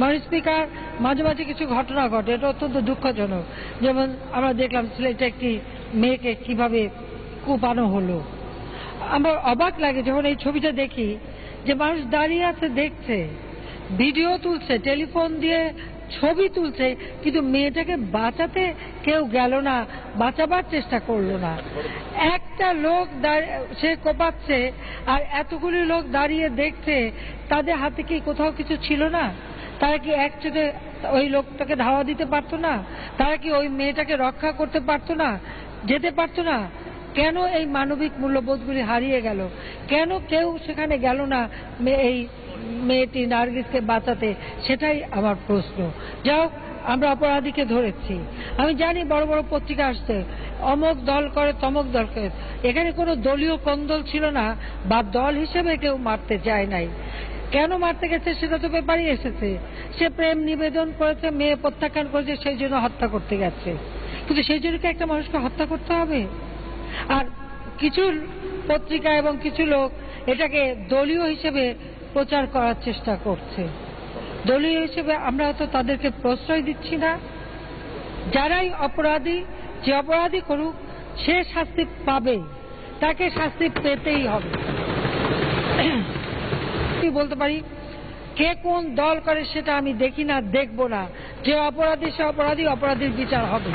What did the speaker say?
মাননীয় স্পিকার, মাঝে মাঝে কিছু ঘটনা ঘটে, এটা অত্যন্ত দুঃখজনক। যেমন আমরা দেখলাম সিলেটে একটি মেয়েকে কীভাবে কুপানো হলো। আমার অবাক লাগে যখন এই ছবিটা দেখি যে মানুষ দাঁড়িয়ে আছে, দেখছে, ভিডিও তুলছে, টেলিফোন দিয়ে ছবি তুলছে, কিন্তু মেয়েটাকে বাঁচাতে কেউ গেল না, বাঁচাবার চেষ্টা করল না। একটা লোক সে কোপাচ্ছে, আর এতগুলি লোক দাঁড়িয়ে দেখছে, তাদের হাতে কি কোথাও কিছু ছিল না? তারা কি একচোটে ওই লোকটাকে ধাওয়া দিতে পারতো না? তারা কি ওই মেয়েটাকে রক্ষা করতে পারতো না? যেতে পারতো না? কেন এই মানবিক মূল্যবোধগুলি হারিয়ে গেল? কেন কেউ সেখানে গেল না এই মেয়েটি নার্গিসকে বাঁচাতে? সেটাই আমার প্রশ্ন। হোক, আমরা অপরাধীকে ধরেছি। আমি জানি বড় বড় পত্রিকা আসছে। অমক দল করে তমক দল করে। এখানে কোনো দলীয় কন্দল ছিল না বা দল হিসেবে কেউ মারতে চায় নাই। কেন মারতে গেছে সেটা তো পেপারই এসেছে। সে প্রেম নিবেদন করেছে, মেয়ে প্রত্যাখ্যান করেছে, সেই জন্য হত্যা করতে গেছে। কিন্তু সেই জন্য কি একটা মানুষকে হত্যা করতে হবে? আর কিছু পত্রিকা এবং কিছু লোক এটাকে দলীয় হিসেবে প্রচার করার চেষ্টা করছে। দলীয় হিসেবে আমরা তো তাদেরকে প্রশ্রয় দিচ্ছি না। যারাই অপরাধী, যে অপরাধী করুক, সে শাস্তি পাবে। তাকে শাস্তি পেতেই হবে। বলতে পারি, কে কোন দল করে সেটা আমি দেখি না, দেখব না। যে অপরাধী সে অপরাধী, অপরাধীর বিচার হবে।